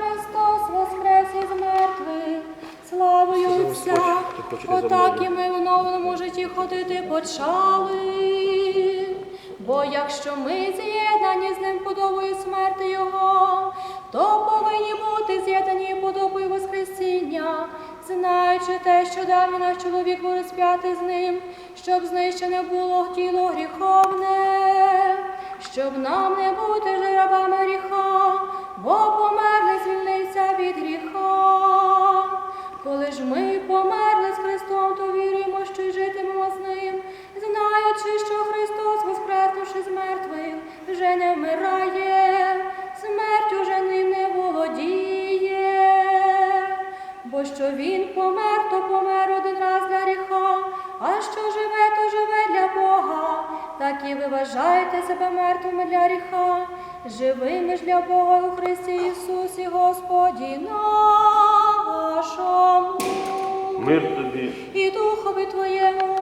Христос воскрес із мертвих, славою Отця, отак і ми в новому житті ходити почали. Бо якщо ми з'єднані з ним подобою смерти Його, то повинні бути з'єднані подобою Воскресіння, знаючи те, що давні наш чоловік був розп'ятий з ним, щоб знищене було тіло гріховне, щоб нам. Ми померли з Христом, то віруємо, що й житимемо з ним, знаючи, що Христос, воскреснувши з мертвих, вже не вмирає, смерть уже ним не володіє. Бо що він помер, то помер один раз для гріха, а що живе, то живе для Бога. Так і ви вважаєте себе мертвими для гріха, живими ж для Бога у Христі Ісусі Господі нашому. Мир тобі. І духові твоєму